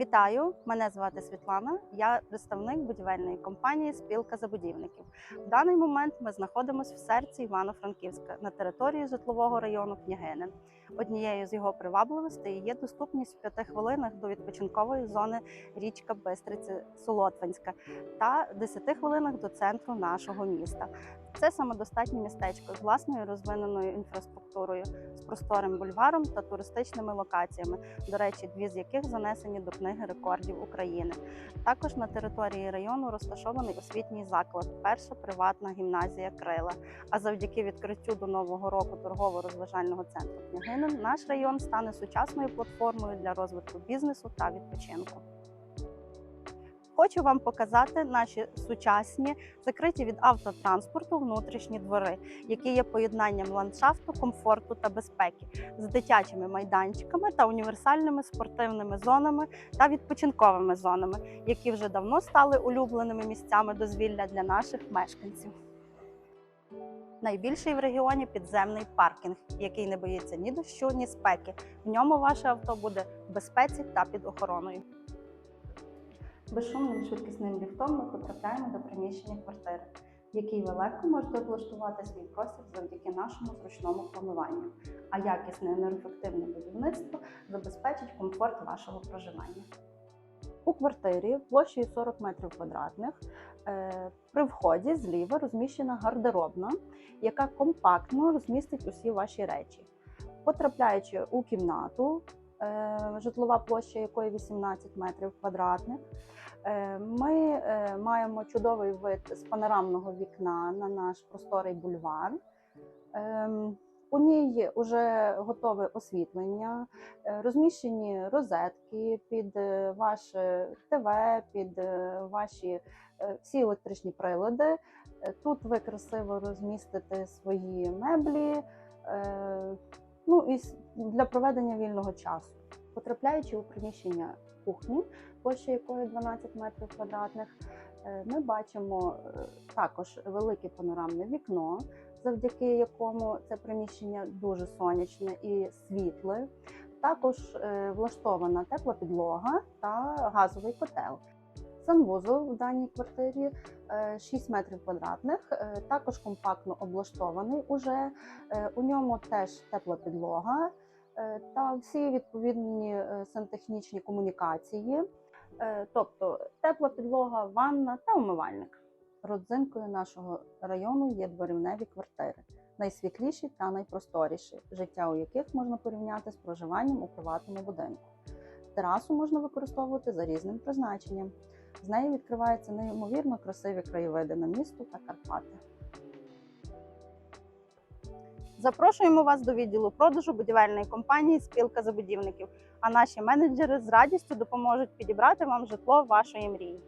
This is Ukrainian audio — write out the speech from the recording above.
Вітаю! Мене звати Світлана. Я представник будівельної компанії Спілка забудівників. В даний момент ми знаходимося в серці Івано-Франківська на території житлового району Княгинин. Однією з його привабливостей є доступність в п'яти хвилинах до відпочинкової зони річка Бистриці Солотвинська та 10 хвилинах до центру нашого міста. Це самодостатнє містечко з власною розвиненою інфраструктурою, з просторим бульваром та туристичними локаціями до речі, дві з яких занесені до книги рекордів України. Також на території району розташований освітній заклад, перша приватна гімназія Крила. А завдяки відкриттю до нового року торгово-розважального центру княгинин наш район стане сучасною платформою для розвитку бізнесу та відпочинку. Хочу вам показати наші сучасні, закриті від автотранспорту внутрішні двори, які є поєднанням ландшафту, комфорту та безпеки з дитячими майданчиками та універсальними спортивними зонами та відпочинковими зонами, які вже давно стали улюбленими місцями дозвілля для наших мешканців. Найбільший в регіоні підземний паркінг, який не боїться ні дощу, ні спеки. В ньому ваше авто буде в безпеці та під охороною. Безшумним швидкісним ліфтом ми потрапляємо до приміщення квартири, в якій ви легко можете облаштувати свій простір завдяки нашому зручному плануванню. А якісне енергоефективне будівництво забезпечить комфорт вашого проживання. У квартирі площею 40 метрів квадратних е, при вході зліва розміщена гардеробна, яка компактно розмістить усі ваші речі. Потрапляючи у кімнату, житлова площа якої 18 метрів квадратних, е, ми е, маємо чудовий вид з панорамного вікна на наш просторий бульвар. У ній вже готове освітлення, е, розміщені розетки під е, ваше ТВ, під е, ваші е, всі електричні прилади. Е, Тут ви красиво розмістите свої меблі, е, ну і для проведення вільного часу. Потрапляючи у приміщення кухні, площа якої 12 метрів квадратних, е, ми бачимо е, також велике панорамне вікно, завдяки якому це приміщення дуже сонячне і світле. Також е, влаштована тепла підлога та газовий котел. Санвузол в даній квартирі е, 6 метрів квадратних, е, також компактно облаштований. Уже Е, у ньому теж тепла підлога е, та всі відповідні е, сантехнічні комунікації, Е, тобто тепла підлога, ванна та умивальник. Родзинкою нашого району є дворівневі квартири, найсвітліші та найпросторіші, життя у яких можна порівняти з проживанням у приватному будинку. Терасу можна використовувати за різним призначенням. З неї відкриваються неймовірно красиві краєвиди на місто та Карпати. Запрошуємо вас до відділу продажу будівельної компанії Спілка забудівників. А наші менеджери з радістю допоможуть підібрати вам житло вашої мрії.